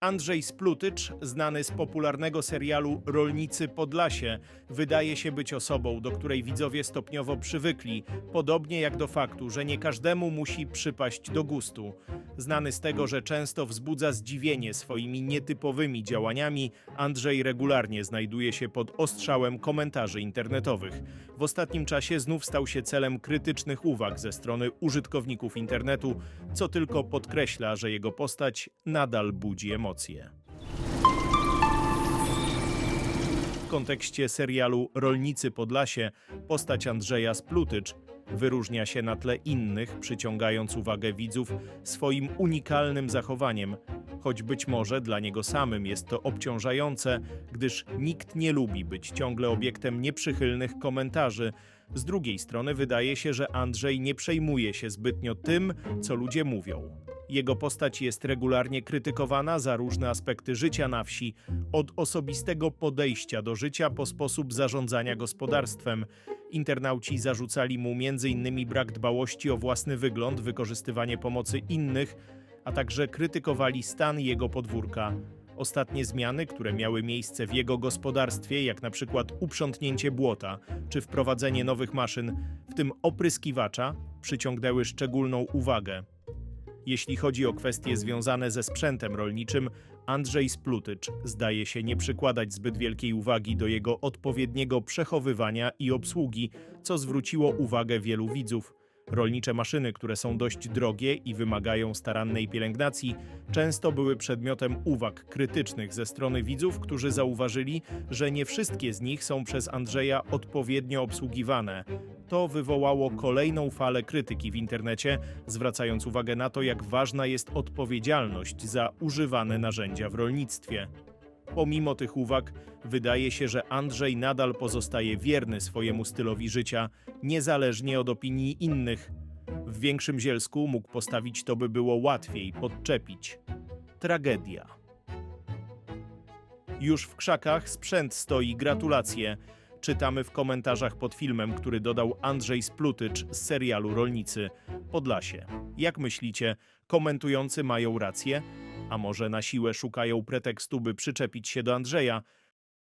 Andrzej Splutycz, znany z popularnego serialu Rolnicy Podlasie, wydaje się być osobą, do której widzowie stopniowo przywykli, podobnie jak do faktu, że nie każdemu musi przypaść do gustu. Znany z tego, że często wzbudza zdziwienie swoimi nietypowymi działaniami, Andrzej regularnie znajduje się pod ostrzałem komentarzy internetowych. W ostatnim czasie znów stał się celem krytycznych uwag ze strony użytkowników internetu, co tylko podkreśla, że jego postać nadal budzi emocje. W kontekście serialu Rolnicy Podlasie postać Andrzeja Splutycz wyróżnia się na tle innych, przyciągając uwagę widzów swoim unikalnym zachowaniem, choć być może dla niego samym jest to obciążające, gdyż nikt nie lubi być ciągle obiektem nieprzychylnych komentarzy. Z drugiej strony wydaje się, że Andrzej nie przejmuje się zbytnio tym, co ludzie mówią. Jego postać jest regularnie krytykowana za różne aspekty życia na wsi, od osobistego podejścia do życia po sposób zarządzania gospodarstwem. Internauci zarzucali mu m.in. brak dbałości o własny wygląd, wykorzystywanie pomocy innych, a także krytykowali stan jego podwórka. Ostatnie zmiany, które miały miejsce w jego gospodarstwie, jak na przykład uprzątnięcie błota czy wprowadzenie nowych maszyn, w tym opryskiwacza, przyciągnęły szczególną uwagę. Jeśli chodzi o kwestie związane ze sprzętem rolniczym, Andrzej Splutycz zdaje się nie przykładać zbyt wielkiej uwagi do jego odpowiedniego przechowywania i obsługi, co zwróciło uwagę wielu widzów. Rolnicze maszyny, które są dość drogie i wymagają starannej pielęgnacji, często były przedmiotem uwag krytycznych ze strony widzów, którzy zauważyli, że nie wszystkie z nich są przez Andrzeja odpowiednio obsługiwane. To wywołało kolejną falę krytyki w internecie, zwracając uwagę na to, jak ważna jest odpowiedzialność za używane narzędzia w rolnictwie. Pomimo tych uwag, wydaje się, że Andrzej nadal pozostaje wierny swojemu stylowi życia, niezależnie od opinii innych. W większym zielsku mógł postawić to, by było łatwiej podczepić. Tragedia. Już w krzakach sprzęt stoi, gratulacje. Czytamy w komentarzach pod filmem, który dodał Andrzej Splutycz z serialu Rolnicy Podlasie. Jak myślicie, komentujący mają rację? A może na siłę szukają pretekstu, by przyczepić się do Andrzeja?